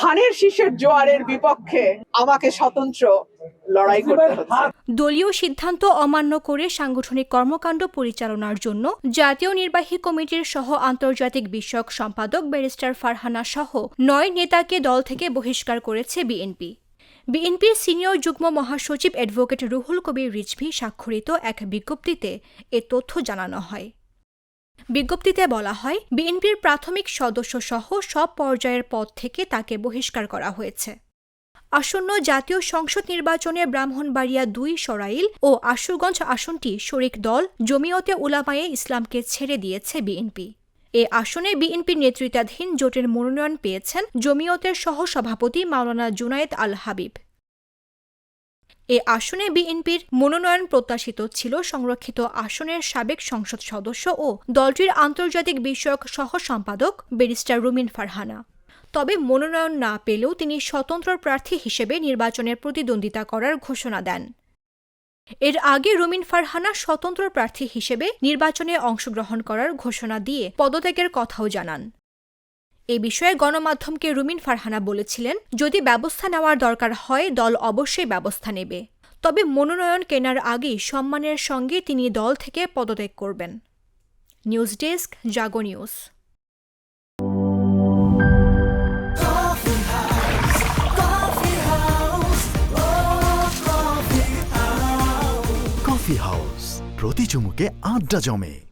ধানের শীষের জোয়ারের বিপক্ষে আমাকে স্বতন্ত্র লড়াই করতে দলীয় সিদ্ধান্ত অমান্য করে সাংগঠনিক কর্মকাণ্ড পরিচালনার জন্য জাতীয় নির্বাহী কমিটির সহ আন্তর্জাতিক বিষয়ক সম্পাদক ব্যারিস্টার ফারহানা সহ নয় নেতাকে দল থেকে বহিষ্কার করেছে বিএনপি। বিএনপির সিনিয়র যুগ্ম মহাসচিব অ্যাডভোকেট রুহুল কবির রিজভি স্বাক্ষরিত এক বিজ্ঞপ্তিতে এ তথ্য জানানো হয়। বিজ্ঞপ্তিতে বলা হয়, বিএনপির প্রাথমিক সদস্য সহ সব পর্যায়ের পদ থেকে তাকে বহিষ্কার করা হয়েছে। আসন্ন জাতীয় সংসদ নির্বাচনে ব্রাহ্মণবাড়িয়া দুই সরাইল ও আশুগঞ্জ আসনটি শরিক দল, জমিয়তে উলামায়ে ইসলামকে ছেড়ে দিয়েছে বিএনপি। এ আসনে বিএনপির নেতৃত্বাধীন জোটের মনোনয়ন পেয়েছেন জমিয়তের সহ সভাপতি মাওলানা জুনায়েদ আল হাবিব। এ আসনে বিএনপির মনোনয়ন প্রত্যাশিত ছিল সংরক্ষিত আসনের সাবেক সংসদ সদস্য ও দলটির আন্তর্জাতিক বিষয়ক সহ সম্পাদক ব্যারিস্টার রুমিন ফারহানা। তবে মনোনয়ন না পেলেও তিনি স্বতন্ত্র প্রার্থী হিসেবে নির্বাচনের প্রতিদ্বন্দ্বিতা করার ঘোষণা দেন। এর আগে রুমিন ফারহানা স্বতন্ত্র প্রার্থী হিসেবে নির্বাচনে অংশগ্রহণ করার ঘোষণা দিয়ে পদত্যাগের কথাও জানান। এ বিষয়ে গণমাধ্যমকে রুমিন ফারহানা বলেছিলেন, যদি ব্যবস্থা নেওয়ার দরকার হয়, দল অবশ্যই ব্যবস্থা নেবে। তবে মনোনয়ন কেনার আগেই সম্মানের সঙ্গে তিনি দল থেকে পদত্যাগ করবেন। News desk, Jago news. Coffee house. প্রতি চুমুকে আড্ডা জমে।